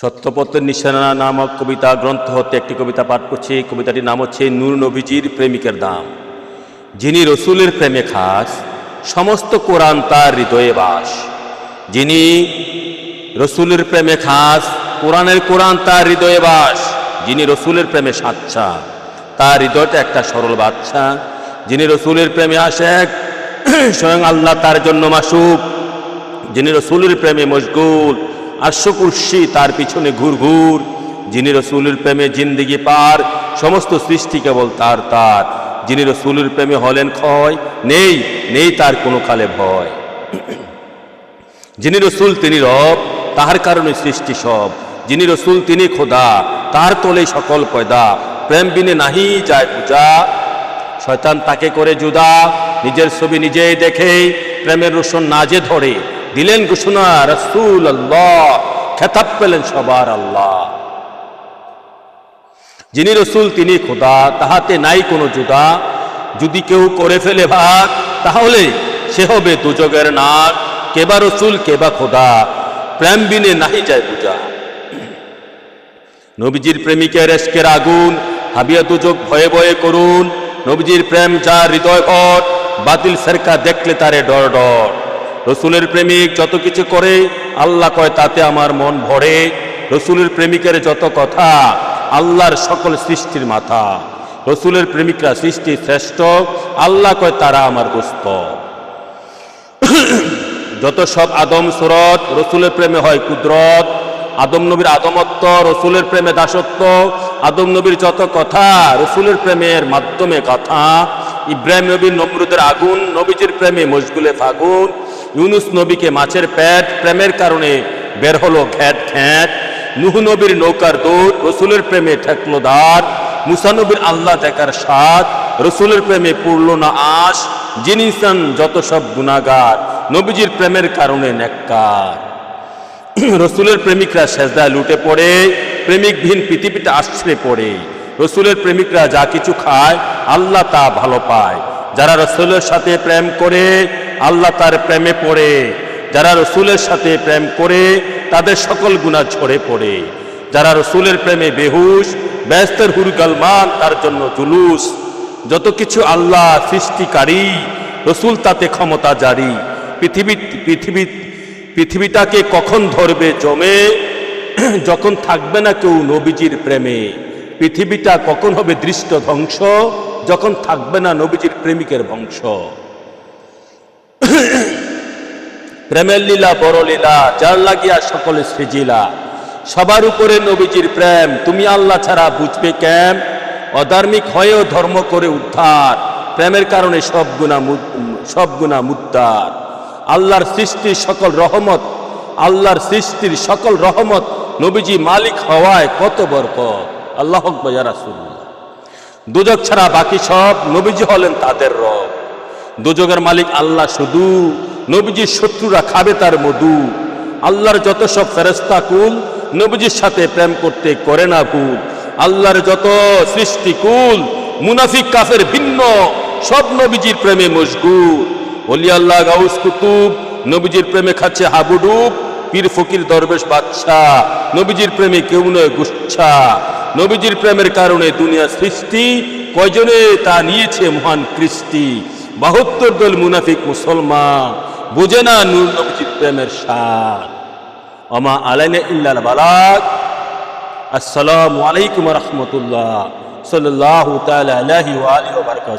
সত্যপত্রের নিশানা নামক কবিতা গ্রন্থ হতে একটি কবিতা পাঠ করছি। কবিতাটির নাম হচ্ছে নূর নবীজির প্রেমিকের দাম। যিনি রসুলের প্রেমে খাস, সমস্ত কোরআন তার হৃদয়ে বাস। যিনি রসুলের প্রেমে খাস, কোরআনের কোরআন তার হৃদয়ে বাস। যিনি রসুলের প্রেমে সাচ্ছা তার হৃদয়টা একটা সরল বাচ্চা। যিনি রসুলের প্রেমে আশেক, স্বয়ং আল্লাহ তার জন্য মাসুক। যিনি রসুলের প্রেমে মশগুল আশ্বকুর্ষি তার পিছনে ঘুর ঘুর যিনি রসুলের প্রেমে জিন্দিগি পার, সমস্ত সৃষ্টি কেবল তার তার। যিনি রসুলের প্রেমে হলেন ক্ষয়, নেই নেই তার কোনো কালে ভয়। যিনি রসুল তিনি রব, তাহার কারণে সৃষ্টি সব। যিনি রসুল তিনি খোদা তার তোলে সকল পয়দা। প্রেম বিনে নাহি যায় পূজা। শয়তান তাকে করে জুদা নিজের ছবি নিজেই দেখে, প্রেমের রোশন নাজে ধরে। দিলেন ঘোষণা রসুল আল্লাহ খেতাব পেলেন সবার আল্লাহ। যিনি রসুল, তিনি খোদা, তাহাতে নাই কোনো জুদা। যদি কেউ করে ফেলে ভাগ তাহলে সে হবে দুজগের নাক। কেবা রসুল কেবা খোদা, প্রেম বিনে নাহি যায় পূজা। নবীজির প্রেমিকের এসকের আগুন, হাবিয়া দুজক ভয়ে ভয়ে করুন। নবীজির প্রেম যা হৃদয় ঘট বাতিল ফেরকা দেখলে তারে ডর ডর। রসুলের প্রেমিক যত কিছু করে, আল্লাহ কয় তাতে আমার মন ভরে। রসুলের প্রেমিকের যত কথা, আল্লাহর সকল সৃষ্টির মাথা। রসুলের প্রেমিকরা সৃষ্টি শ্রেষ্ঠ, আল্লাহ কয় তারা আমার দোস্ত যত সব আদম সুরত, রসুলের প্রেমে হয় কুদরত। আদম নবীর আদমত্ব, রসুলের প্রেমে দাসত্ব। আদম নবীর যত কথা, রসুলের প্রেমের মাধ্যমে কথা। ইব্রাহিম নবীর নমরুদের আগুন, নবীজির প্রেমে মশগুলে ফাগুন। ইউনুস নবীকে মাছের পেট প্রেমের কারণে বের হলো ঘ্যাট খ্যাট নুহ নবীর নৌকার দৌড়, রসুলের প্রেমে ঠেকলো দ্বার মুসানবীর আল্লাহ দেখার স্বাদ, রসুলের প্রেমে পড়ল না আশ। যিনি যত সব গুণাগার নবীজির প্রেমের কারণে নেককার। রসুলের প্রেমিকরা সেজদায় লুটে পড়ে প্রেমিকহীন পৃথিবীতে আশ্রে পড়ে। রসুলের প্রেমিকরা যা কিছু খায়, আল্লাহ তা ভালো পায়। যারা রসুলের সাথে প্রেম করে আল্লাহ তার প্রেমে পড়ে, যারা রসুলের সাথে প্রেম করে, তাদের সকল গুণা ঝরে পড়ে। যারা রসুলের প্রেমে বেহুশ, ব্যস্তের হুরগালমান তার জন্য জুলুস। যত কিছু আল্লাহ সৃষ্টিকারী, রসুল তাতে ক্ষমতা জারি। পৃথিবী পৃথিবী, পৃথিবীটাকে কখন ধরবে জমে, যখন থাকবে না কেউ নবীজির প্রেমে। পৃথিবীটা কখন হবে দৃষ্ট ধ্বংস, যখন থাকবে না নবীজির প্রেমিকের বংশ প্রেমের লীলা বড় লীলা যার লাগিয়া সকলে সৃজিলা। সবার উপরে নবীজির প্রেম, তুমি আল্লাহ ছাড়া বুঝবে কেম? অধার্মিক হয়েও ধর্ম করে উদ্ধার, প্রেমের কারণে সব গুণা সব গুণা মুদ্দার। আল্লাহর সৃষ্টির সকল রহমত, আল্লাহর সৃষ্টির সকল রহমত নবীজি মালিক হওয়ায় কত বরকত। আল্লাহ রাসুল্লাহ দুজক ছাড়া বাকি সব নবীজি হলেন তাদের রব। দুজকের মালিক আল্লাহ শুধু, নবীজির শত্রুরা খাবে তার মধু। আল্লাহর যত সব ফেরেস্তা কুল, নবীজির সাথে প্রেম করতে করে না ভুল আল্লাহর যত সৃষ্টি কুল, মুনাফিক, কাফের ভিন্ন, সব নবীজির প্রেমে মশগুল। অলি আল্লাহ গাউস কুতুব, নবীজির প্রেমে খাচ্ছে হাবুডুব, পীর ফকির দরবেশ বাদশা নবীজির প্রেমে কেউ নয় গুচ্ছা। নবীজির প্রেমের কারণে দুনিয়া সৃষ্টি কয়জনে তা নিয়েছে মহান কৃষ্টি? বাহাত্তর দল মুনাফিক মুসলমান। বুঝে না নূর প্রেমের সার অমা আলাইনে ইল্লাল বালাক আসসালামু আলাইকুম রহমতুল্লাহ। সাল্লাহ তাআলা আলহি ওয়া বারাকাতুহু।